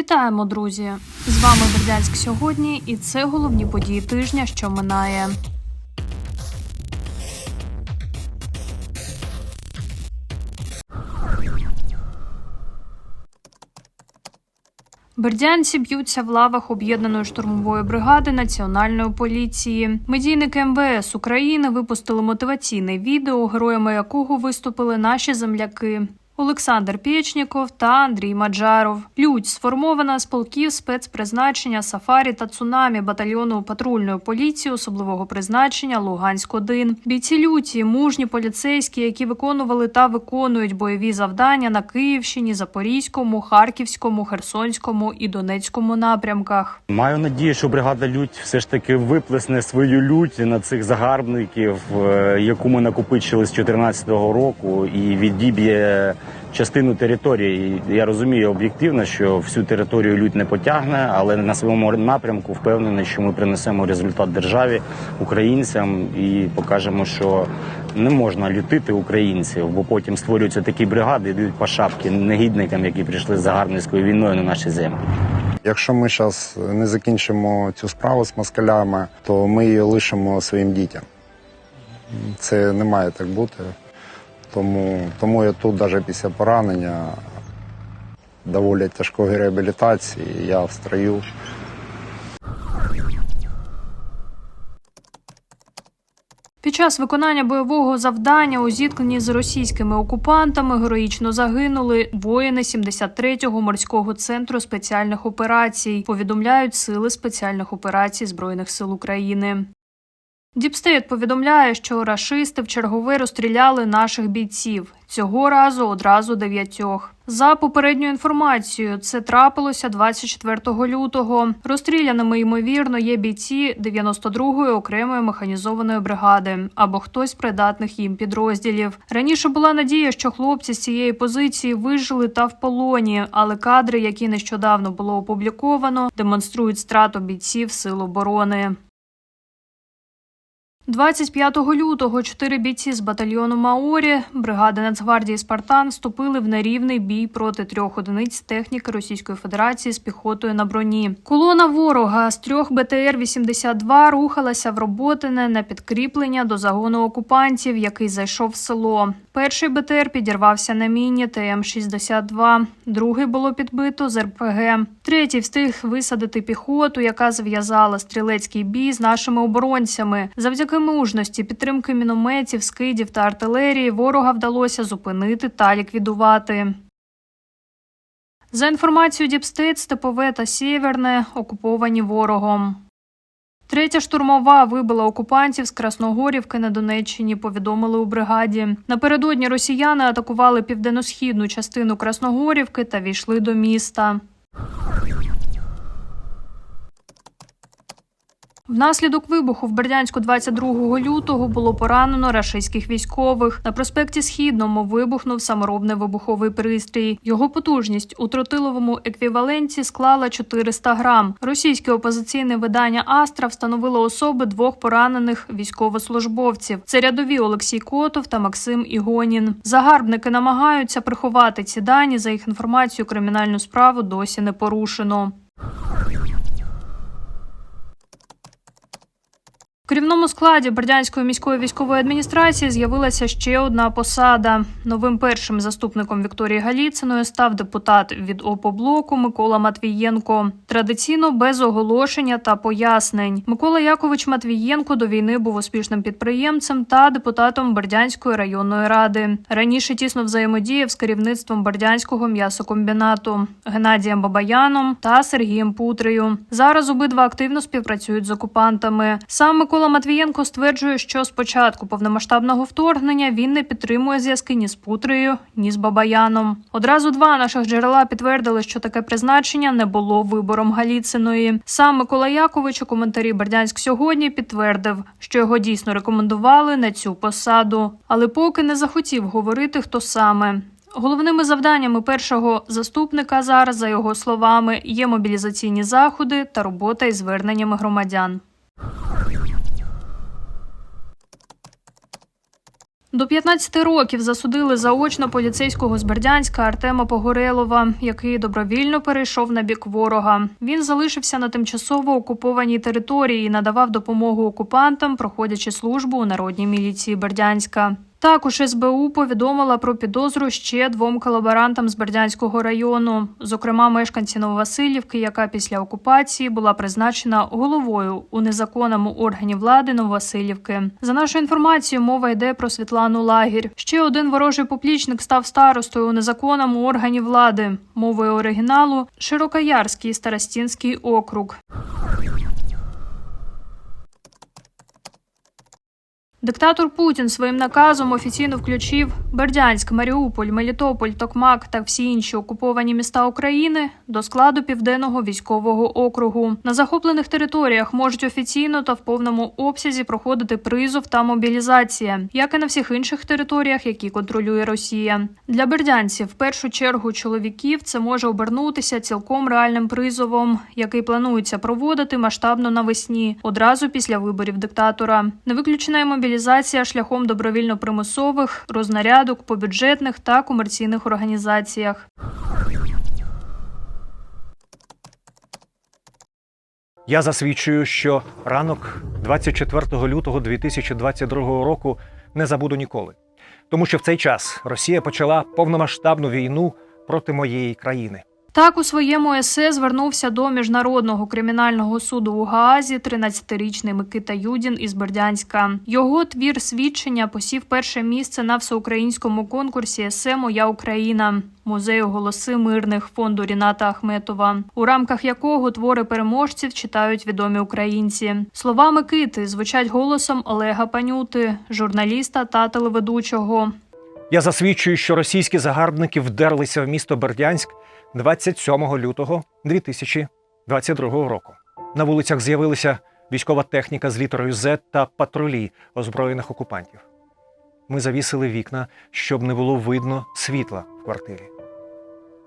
Вітаємо, друзі! З вами Бердянськ сьогодні, і це головні події тижня, що минає. Бердянці б'ються в лавах об'єднаної штурмової бригади національної поліції. Медійники МВС України випустили мотиваційне відео, героями якого виступили наші земляки. Олександр Пєчніков та Андрій Маджаров. Людь сформована з полків спецпризначення Сафарі та Цунамі батальйону патрульної поліції особливого призначення Луганськ 1 Бійці люті, мужні поліцейські, які виконували та виконують бойові завдання на Київщині, Запорізькому, Харківському, Херсонському і Донецькому напрямках. Маю надію, що бригада Лють все ж таки виплесне свою лють на цих загарбників, е, яку ми накопичили з 2014 року, і відіб'є частину території. Я розумію об'єктивно, що всю територію лють не потягне, але на своєму напрямку впевнений, що ми принесемо результат державі, українцям і покажемо, що не можна лютити українців, бо потім створюються такі бригади, і дають по шапки негідникам, які прийшли з загарбницькою війною на наші землі. Якщо ми зараз не закінчимо цю справу з москалями, то ми її лишимо своїм дітям. Це не має так бути. Тому, тому я тут, навіть після поранення, доволі тяжкої реабілітації, я в строю. Під час виконання бойового завдання у зіткненні з російськими окупантами героїчно загинули воїни 73-го морського центру спеціальних операцій. Повідомляють сили спеціальних операцій збройних сил України. Діпстейт повідомляє, що рашисти в чергове розстріляли наших бійців. Цього разу одразу дев'ятьох. За попередньою інформацією, це трапилося 24 лютого. Розстріляними ймовірно є бійці 92-ї окремої механізованої бригади або хтось придатних їм підрозділів. Раніше була надія, що хлопці з цієї позиції вижили та в полоні, але кадри, які нещодавно було опубліковано, демонструють страту бійців сил оборони. 25 лютого чотири бійці з батальйону Маорі бригади Нацгвардії Спартан вступили в нерівний бій проти трьох одиниць техніки Російської Федерації з піхотою на броні. Колона ворога з трьох БТР-82 рухалася в Роботине на підкріплення до загону окупантів, який зайшов в село. Перший БТР підірвався на міні ТМ-62, другий було підбито з РПГ. Третій встиг висадити піхоту, яка зв'язала стрілецький бій з нашими оборонцями. Завдяки мужності, підтримки мінометів, скидів та артилерії ворога вдалося зупинити та ліквідувати. За інформацією Діпстейт, Степове та Сєверне окуповані ворогом. Третя штурмова вибила окупантів з Красногорівки на Донеччині. Повідомили у бригаді. Напередодні росіяни атакували південно-східну частину Красногорівки та війшли до міста. Внаслідок вибуху в Бердянську 22 лютого було поранено рашистських військових. На проспекті Східному вибухнув саморобний вибуховий пристрій. Його потужність у тротиловому еквіваленті склала 400 грам. Російське опозиційне видання Астра встановило особи двох поранених військовослужбовців. Це рядові Олексій Котов та Максим Ігонін. Загарбники намагаються приховати ці дані. За їх інформацією, кримінальну справу досі не порушено. Керівному складі Бердянської міської військової адміністрації з'явилася ще одна посада. Новим першим заступником Вікторії Галіциної став депутат від ОПОБЛОКу Микола Матвієнко. Традиційно без оголошення та пояснень. Микола Якович Матвієнко до війни був успішним підприємцем та депутатом Бердянської районної ради. Раніше тісно взаємодіяв з керівництвом Бердянського м'ясокомбінату Геннадієм Бабаяном та Сергієм Путрею. Зараз обидва активно співпрацюють з окупантами. Сам Микола Матвієнко стверджує, що з початку повномасштабного вторгнення він не підтримує зв'язки ні з Путрею, ні з Бабаяном. Одразу два наших джерела підтвердили, що таке призначення не було вибором Галіциної. Сам Микола Якович у коментарі Бердянськ сьогодні підтвердив, що його дійсно рекомендували на цю посаду, але поки не захотів говорити, хто саме. Головними завданнями першого заступника зараз, за його словами, є мобілізаційні заходи та робота із зверненнями громадян. До 15 років засудили заочно поліцейського з Бердянська Артема Погорелова, який добровільно перейшов на бік ворога. Він залишився на тимчасово окупованій території і надавав допомогу окупантам, проходячи службу у народній міліції Бердянська. Також СБУ повідомила про підозру ще двом колаборантам з Бердянського району, зокрема мешканці Нововасилівки, яка після окупації була призначена головою у незаконному органі влади Нововасилівки. За нашою інформацією, мова йде про Світлану Лагір. Ще один ворожий поплічник став старостою у незаконному органі влади. Мовою оригіналу Широкоярський старостінський округ. Диктатор Путін своїм наказом офіційно включив Бердянськ, Маріуполь, Мелітополь, Токмак та всі інші окуповані міста України до складу південного військового округу. На захоплених територіях можуть офіційно та в повному обсязі проходити призов та мобілізація, як і на всіх інших територіях, які контролює Росія. Для бердянців, в першу чергу чоловіків, це може обернутися цілком реальним призовом, який планується проводити масштабно навесні, одразу після виборів диктатора. Не виключена й мобілізація шляхом добровільно-примусових рознарядок по бюджетних та комерційних організаціях. Я засвідчую, що ранок 24 лютого 2022 року не забуду ніколи, тому що в цей час Росія почала повномасштабну війну проти моєї країни. Так у своєму есе звернувся до міжнародного кримінального суду у Гаазі 13-річний Микита Юдін із Бердянська. Його твір свідчення посів перше місце на всеукраїнському конкурсі есе Моя Україна музею голоси мирних фонду Ріната Ахметова, у рамках якого твори переможців читають відомі українці. Слова Микити звучать голосом Олега Панюти, журналіста та телеведучого. Я засвідчую, що російські загарбники вдерлися в місто Бердянськ 27 лютого 2022 року. На вулицях з'явилася військова техніка з літерою Z та патрулі озброєних окупантів. Ми завісили вікна, щоб не було видно світла в квартирі.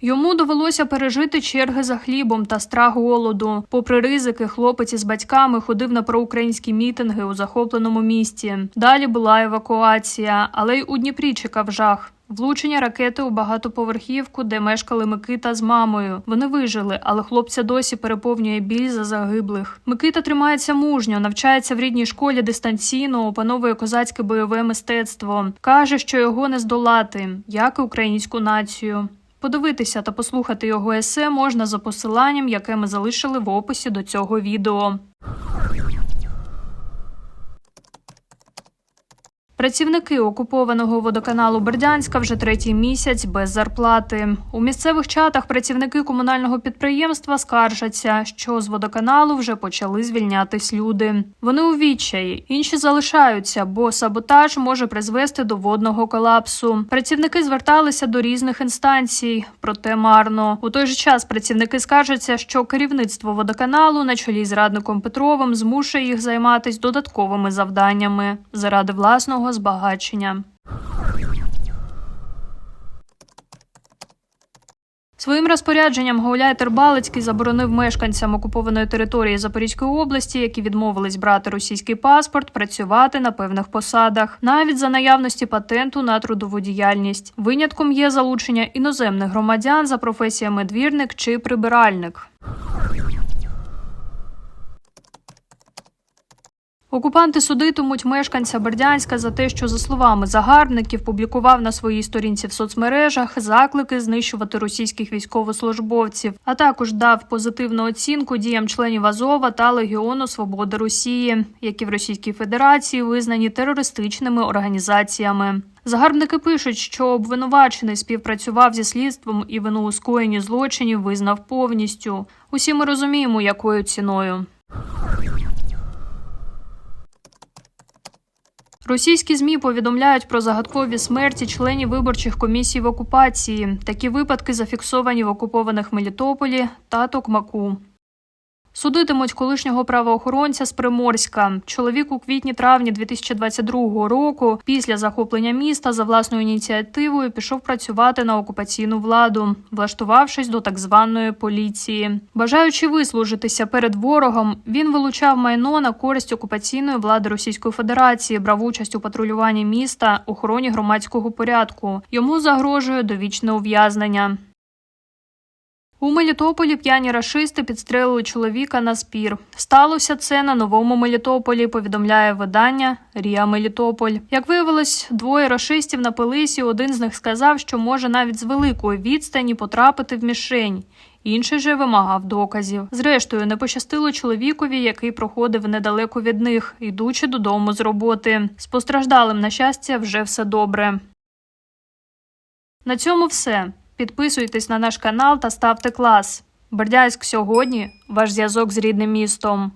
Йому довелося пережити черги за хлібом та страх голоду. Попри ризики, хлопець із батьками ходив на проукраїнські мітинги у захопленому місті. Далі була евакуація, але й у Дніпрі чекав жах. Влучення ракети у багатоповерхівку, де мешкали Микита з мамою. Вони вижили, але хлопця досі переповнює біль за загиблих. Микита тримається мужньо, навчається в рідній школі дистанційно, опановує козацьке бойове мистецтво. каже, що його не здолати, як і українську націю. Подивитися та послухати його есе можна за посиланням, яке ми залишили в описі до цього відео. Працівники окупованого водоканалу Бердянська вже третій місяць без зарплати. У місцевих чатах працівники комунального підприємства скаржаться, що з водоканалу вже почали звільнятись люди. Вони у відчаї, інші залишаються, бо саботаж може призвести до водного колапсу. Працівники зверталися до різних інстанцій, проте марно. У той же час працівники скаржаться, що керівництво водоканалу на чолі з радником Петровим змушує їх займатися додатковими завданнями заради власного збагачення. Своїм розпорядженням Гауляй Тербалицький заборонив мешканцям окупованої території Запорізької області, які відмовились брати російський паспорт, працювати на певних посадах, навіть за наявності патенту на трудову діяльність. Винятком є залучення іноземних громадян за професіями двірник чи прибиральник. Окупанти судитимуть мешканця Бердянська за те, що, за словами загарбників, публікував на своїй сторінці в соцмережах заклики знищувати російських військовослужбовців, а також дав позитивну оцінку діям членів Азова та Легіону Свободи Росії, які в Російській Федерації визнані терористичними організаціями. Загарбники пишуть, що обвинувачений співпрацював зі слідством і вину у скоєнні злочинів визнав повністю. Усі ми розуміємо, якою ціною. Російські змі повідомляють про загадкові смерті членів виборчих комісій в окупації. Такі випадки зафіксовані в окупованих Мелітополі та Токмаку. Судитимуть колишнього правоохоронця з Приморська. Чоловік у квітні-травні 2022 року, після захоплення міста, за власною ініціативою пішов працювати на окупаційну владу, влаштувавшись до так званої поліції. Бажаючи вислужитися перед ворогом, він вилучав майно на користь окупаційної влади Російської Федерації, брав участь у патрулюванні міста, охороні громадського порядку. Йому загрожує довічне ув'язнення. У Мелітополі п'яні рашисти підстрелили чоловіка на спір. Сталося це на новому Мелітополі. Повідомляє видання Рія Мелітополь. Як виявилось, двоє рашистів напились, і один з них сказав, що може навіть з великої відстані потрапити в мішень. Інший же вимагав доказів. Зрештою, не пощастило чоловікові, який проходив недалеко від них, йдучи додому з роботи. З постраждалим, на щастя, вже все добре. На цьому все. Підписуйтесь на наш канал та ставте клас. Бердянськ сьогодні ваш зв'язок з рідним містом.